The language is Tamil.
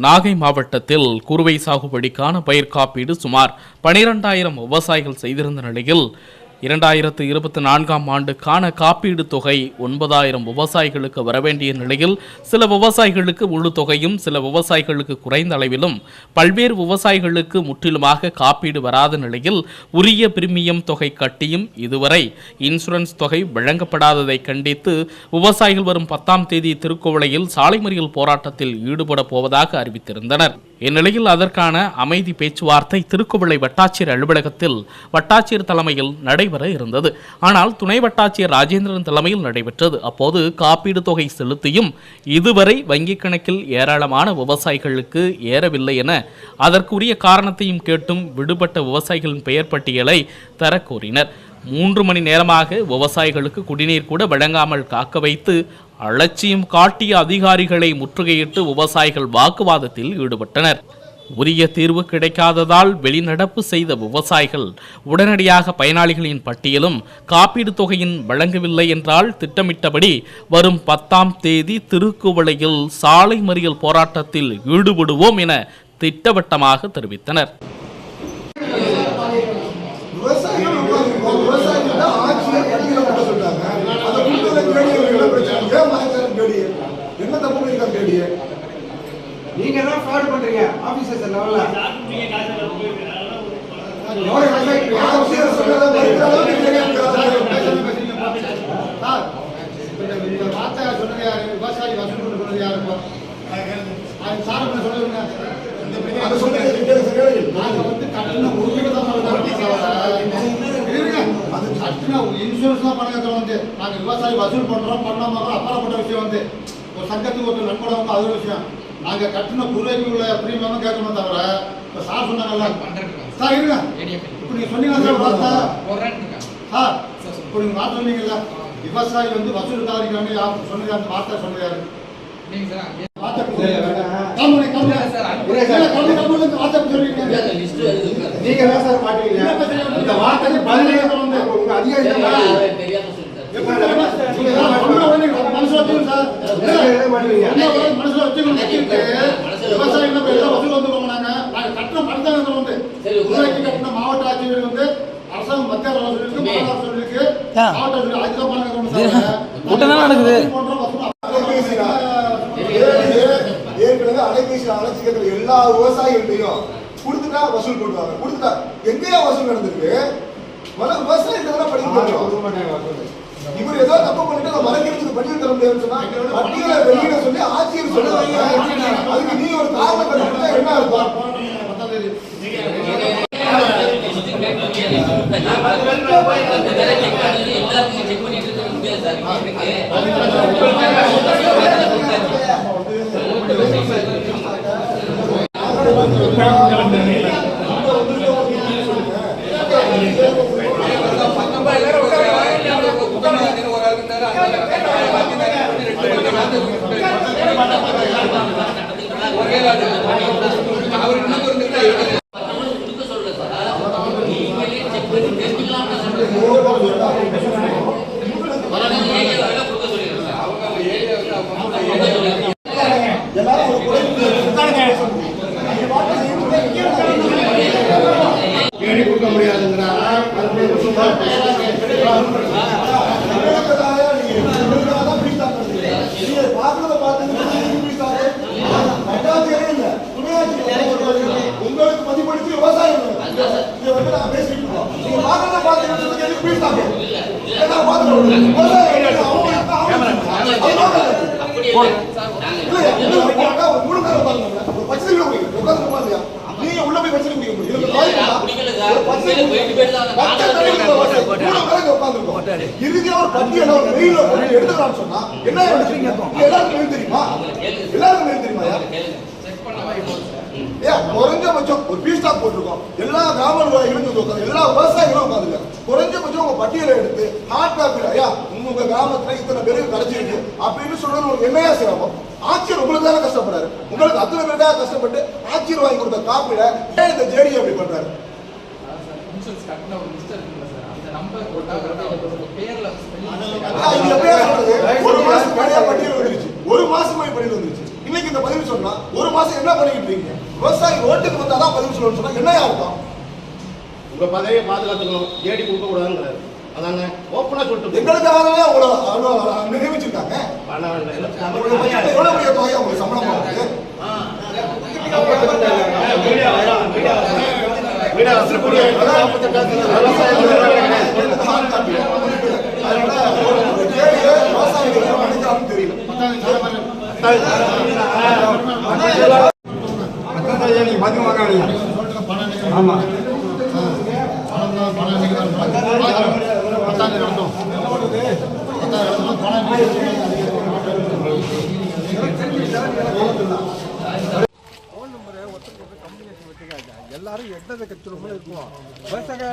நாகை மாவட்டத்தில் குறுவை சாகுபடிக்கான பயிர் காப்பீடு சுமார் பனிரெண்டாயிரம் விவசாயிகள் செய்திருந்த நிலையில் இரண்டாயிரத்து இருபத்தி நான்காம் ஆண்டுக்கான காப்பீடு தொகை ஒன்பதாயிரம் விவசாயிகளுக்கு வரவேண்டிய நிலையில் சில விவசாயிகளுக்கு முழு தொகையும் சில விவசாயிகளுக்கு குறைந்த அளவிலும் பல்வேறு விவசாயிகளுக்கு முற்றிலுமாக காப்பீடு வராத நிலையில் உரிய பிரீமியம் தொகை கட்டியும் இதுவரை இன்சூரன்ஸ் தொகை வழங்கப்படாததை கண்டித்து விவசாயிகள் வரும் பத்தாம் தேதி திருக்கோவிலையில் சாலை மறியல் போராட்டத்தில் ஈடுபட போவதாக அறிவித்திருந்தனர். இந்நிலையில் அதற்கான அமைதி பேச்சுவார்த்தை திருக்குவளை வட்டாட்சியர் அலுவலகத்தில் வட்டாட்சியர் தலைமையில் நடைபெற இருந்தது. ஆனால் துணை வட்டாட்சியர் ராஜேந்திரன் தலைமையில் நடைபெற்றது. அப்போது காப்பீடு தொகை செலுத்தியும் இதுவரை வங்கிக் கணக்கில் ஏராளமான விவசாயிகளுக்கு ஏறவில்லை என அதற்குரிய காரணத்தையும் கேட்டும் விடுபட்ட விவசாயிகளின் பெயர் பட்டியலை தர கோரினர் மூன்று மணி நேரமாக விவசாயிகளுக்கு குடிநீர் கூட வழங்காமல் காக்க வைத்து அலட்சியம் காட்டிய அதிகாரிகளை முற்றுகையிட்டு விவசாயிகள் வாக்குவாதத்தில் ஈடுபட்டனர். உரிய தீர்வு கிடைக்காததால் வெளிநடப்பு செய்த விவசாயிகள் உடனடியாக பயனாளிகளின் பட்டியலும் காப்பீடு தொகையின் வழங்கவில்லை என்றால் திட்டமிட்டபடி வரும் பத்தாம் தேதி திருக்குவளையில் சாலை மறியல் போராட்டத்தில் ஈடுபடுவோம் என திட்டவட்டமாக தெரிவித்தனர். என்ன தப்பு நீங்க தான் ஃப்ராட் பண்றீங்க ஆபீசர்ஸ் லெவல்ல விவசாயி வசூல் சொன்னது சார் சொல்லுங்க. நாங்க வந்து கட்டின வந்து விவசாயி வசூல் பண்றோம் பண்ணாம அப்பாற்பட்ட விஷயம் வந்து ஒரு சங்கத்துக்கு ஒரு நன்கொடை அது ஒரு விஷயம் நாங்க கட்டின குறைக்கு உள்ள பிரீமியம் கேட்கணும் தவிர இப்ப சார் சொன்னாங்கல்ல சார் இருங்க. இப்ப நீங்க சொன்னீங்க சார் சார். இப்போ நீங்க வார்த்தை சொன்னீங்கல்ல விவசாயி வந்து வசூல் தவறிக்கிறாங்க யார் சொன்னது? அந்த வார்த்தை சொல்றீங்க. நீங்க தான் சார் மாட்டீங்க. இந்த வார்த்தைக்கு பதிலே வந்து உங்க அதிகாரி மனசுல வச்சுக்கணும் சார் மனசுல வச்சுக்கணும். வச்சுக்கிட்டு விவசாயம் என்ன பேர் வசூல் வந்து போனாங்க நாங்க கட்டின பணத்தை வந்து விவசாயிக்கு கட்டின மாவட்ட ஆட்சியர் வந்து அரசாங்கம் மத்திய அரசு இருக்கு மாநில அரசு இருக்கு. மாவட்ட அரசு அதுக்கு பணம் கட்டணும் கூட்டம் தான் நடக்குது. ஏற்கனவே- அழைச்சி கேட்கிற எல்லா விவசாயிகள்ட்டையும் கொடுத்துட்டா வசூல் பண்ணுவாங்க. கொடுத்துட்டா எங்கேயா வசூல் நடந்திருக்கு. தான் படிக்க இவர் ஏதோ தப்பு பண்ணிட்டு அதை மறைக்கிறதுக்கு சொன்னா பட்டியலை வெளியிட சொல்லி ஆட்சியர் சொல்லுவாங்க அதுக்கு நீ ஒரு காரணம் கண்டுபிடிச்சா என்ன இருக்கும் எல்லாரும் ஒரு கொடுக்க முடியாதுங்கிறாரா? இறுதியா ஒரு பட்டியல ஒரு மெயில எடுத்துக்கலாம்னு சொன்னா என்ன எடுத்துக்கீங்க எல்லாருக்கும் மெயில் தெரியுமா எல்லாருக்கும் மெயில் தெரியுமா குறைஞ்சபட்சம் ஒரு பீ ஸ்டாக் போட்டிருக்கோம் எல்லா கிராம நிர்வாகிகளும் எல்லா விவசாயிகளும் உட்காந்துருக்காங்க குறைஞ்சபட்சம் உங்க பட்டியலை எடுத்து ஹார்ட் காப்பில ஐயா உங்க கிராமத்துல இத்தனை பேருக்கு கிடைச்சிருக்கு அப்படின்னு சொல்றது உங்களுக்கு என்னையா சிரமம். ஆட்சியர் உங்களுக்கு தானே கஷ்டப்படுறாரு. உங்களுக்கு அத்தனை பேருக்காக கஷ்டப்பட்டு ஆட்சியர் வாங்கி கொடுத்த காப்பில ஏன் இந்த ஜேடி அப்படி பண்றாரு? ஒரு மாசம் பழைய பட்டியல் வந்துருச்சு. ஒரு மாசம் பட்டியல் வந்துருச்சு. இன்னைக்கு இந்த பதிவு சொன்னா ஒரு மாசம் என்ன பண்ணிக்கிட்டு இருக்கீங்க? விவசாயி ரோட்டுக்கு வந்தா தான் பதிவு சொல்லணும்னு சொன்னா என்ன அர்த்தம்? உங்க பதவியை பாதுகாத்துக்கணும். ஏடி கொடுக்க கூடாதுங்கிறாரு அதானே ஓப்பனா சொல்லிட்டு எங்களுக்காகவே அவங்கள அவ்வளோ உங்களுக்கு பட்ஜெட்ல எவ்வளவு பெரிய தொகை உங்களுக்கு சம்பளம் போகுது வீட வசூல் அதனால ஒரு கேள்வியை விவசாயிகள் என்ன நினைக்கிறாங்கன்னு தெரியல எல்லாரும் எந்தெந்த கட்சி இருக்கும் விவசாய